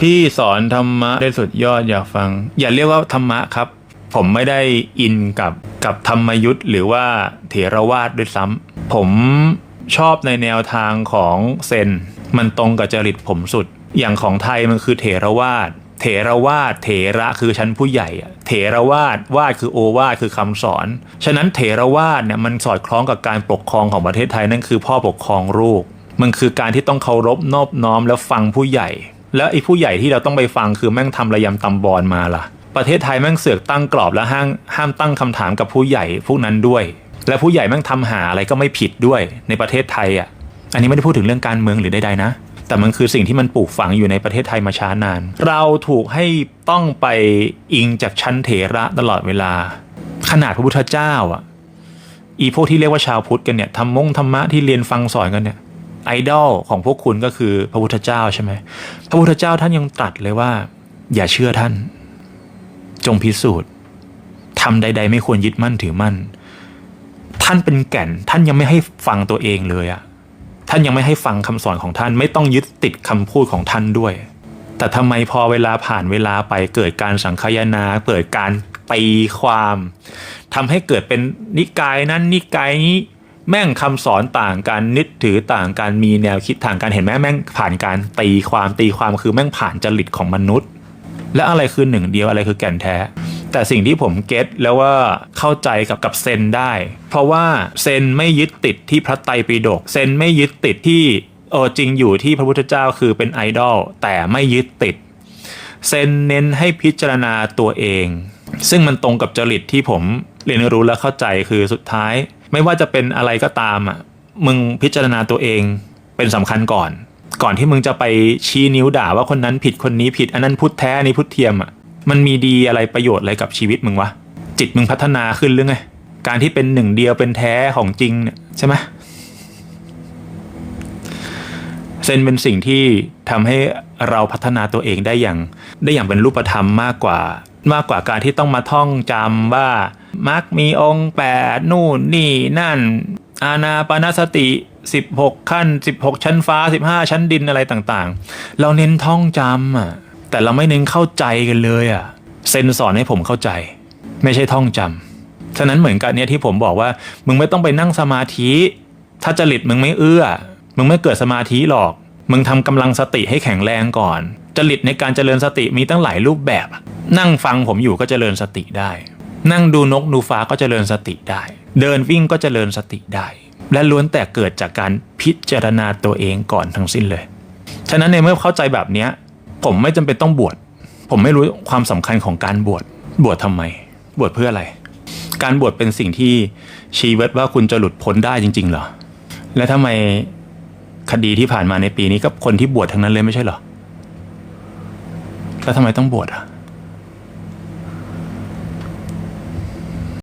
พี่สอนธรรมะได้สุดยอดอยากฟัง อย่าเรียกว่าธรรมะครับ ผมไม่ได้อินกับกับธรรมยุทธ์หรือว่าเถรวาทด้วยซ้ำผมชอบในแนวทางของเซน มันตรงกับจริตผมสุด อย่างของไทยมันคือเถรวาทเถรวาทเถระคือชั้นผู้ใหญ่ เถรวาทวาดคือโอวาทคือคำสอน ฉะนั้นเถรวาทเนี่ยมันสอดคล้องกับการปกครองของประเทศไทยนั่นคือพ่อปกครองลูก มันคือการที่ต้องเคารพนอบน้อมแล้วฟังผู้ใหญ่ แล้วไอ้ผู้ใหญ่ที่เราต้องไปฟังคือแม่งทำระยำตำบอลมาล่ะ ประเทศไทยแม่งเสือกตั้งกรอบและห้ามห้ามตั้งคำถามกับผู้ใหญ่พวกนั้นด้วย และผู้ใหญ่แม่งทำหาอะไรก็ไม่ผิดด้วยในประเทศไทยอะ อันนี้ไม่ได้พูดถึงเรื่องการเมืองหรือใดๆนะ แต่มันคือสิ่งที่มันปลูกฝังอยู่ในประเทศไทยมาช้านาน เราถูกให้ต้องไปอิงจากชั้นเถระตลอดเวลา ขนาดพระพุทธเจ้าอะอีพวกที่เรียกว่าชาวพุทธกันเนี่ยทำมงธรรมะที่เรียนฟังสอนกันเนี่ย ไอดอลของพวกคุณก็คือพระพุทธเจ้าใช่ไหมพระพุทธเจ้าท่านยังตรัสเลยว่า อย่าเชื่อท่าน จงพิสูจน์ทำใด ๆ ไม่ควรยึดมั่นถือมั่น ท่านเป็นแก่นท่านยังไม่ให้ฟังตัวเองเลยอะท่านยังไม่ให้ฟังคำสอนของท่านไม่ต้องยึดติดคำพูดของท่านด้วย แต่ทำไมพอเวลาผ่านเวลาไปเกิดการสังคายนาเกิดการตีความทำให้เกิดเป็นนิกายนั้นนิกายนี้ แม่งคำสอนต่างกันนิดถือต่างกันมีแนวคิดต่างกันเห็นไหมแม่งผ่านการตีความตีความคือแม่งผ่านจริตของมนุษย์ และอะไรคือหนึ่งเดียวอะไรคือแก่นแท้ แต่สิ่งที่ผมเก็ตแล้วว่าเข้าใจกับกับเซนได้ เพราะว่าเซนไม่ยึดติดที่พระไตรปิฎกเซนไม่ยึดติดที่เออจริงอยู่ที่พระพุทธเจ้าคือเป็นไอดอลแต่ไม่ยึดติดเซนเน้นให้พิจารณาตัวเอง ซึ่งมันตรงกับจริตที่ผมเรียนรู้และเข้าใจคือสุดท้าย ไม่ว่าจะเป็นอะไรก็ตามอะมึงพิจารณาตัวเองเป็นสำคัญก่อน ก่อนที่มึงจะไปชี้นิ้วด่าว่าคนนั้นผิดคนนี้ผิดอันนั้นพุทธแท้อันนี้พุทธเทียมอะมันมีดีอะไรประโยชน์อะไรกับชีวิตมึงวะจิตมึงพัฒนาขึ้นหรือไงการที่เป็นหนึ่งเดียวเป็นแท้ของจริงเนี่ยใช่ไหมเซนเป็นสิ่งที่ทำให้เราพัฒนาตัวเองได้อย่าง ได้อย่างเป็นรูปธรรมมากกว่ามากกว่าการที่ต้องมาท่องจำว่า มักมีองค์แปดนู่นนี่นั่น อาณาปานสติ 16 ขั้น 16 ชั้นฟ้า 15 ชั้นดินอะไรต่างๆ เราเน้นท่องจำอะแต่เราไม่เน้นเข้าใจกันเลยอะเซนสอนให้ผมเข้าใจ ไม่ใช่ท่องจำฉะนั้นเหมือนกันเนี่ยที่ผมบอกว่า มึงไม่ต้องไปนั่งสมาธิ ถ้าจริตมึงไม่เอื้อ มึงไม่เกิดสมาธิหรอก มึงทำกำลังสติให้แข็งแรงก่อนจริตในการเจริญสติมีตั้งหลายรูปแบบ นั่งฟังผมอยู่ก็เจริญสติได้ นั่งดูนกดูฟ้าก็เจริญสติได้ เดินวิ่งก็เจริญสติได้ และล้วนแต่เกิดจากการพิจารณาตัวเองก่อนทั้งสิ้นเลย ฉะนั้นในเมื่อเข้าใจแบบนี้ผมไม่จำเป็นต้องบวชผมไม่รู้ความสำคัญของการบวชบวชทำไม บวชเพื่ออะไร การบวชเป็นสิ่งที่ชี้วัดว่าคุณจะหลุดพ้นได้จริง ๆ เหรอ และทำไมคดีที่ผ่านมาในปีนี้ก็คนที่บวชทั้งนั้นเลยไม่ใช่เหรอแล้วทำไมต้องบวชอะ